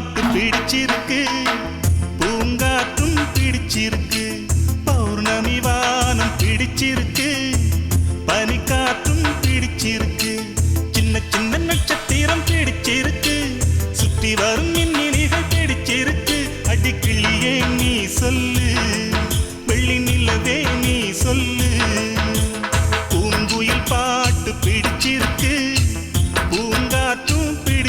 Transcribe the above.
பாட்டு பிடிச்சிருக்கு. பூங்காத்தும் பிடிச்சிருக்கு. பௌர்ணமி வானம் பிடிச்சிருக்கு. பனிக்காத்தும் பிடிச்சிருக்கு. சின்ன சின்ன நட்சத்திரம் பிடிச்சிருக்கு. சுற்றி வரும் மின்னினிகள் பிடிச்சிருக்கு. அடிக்கிளியே நீ சொல்லு.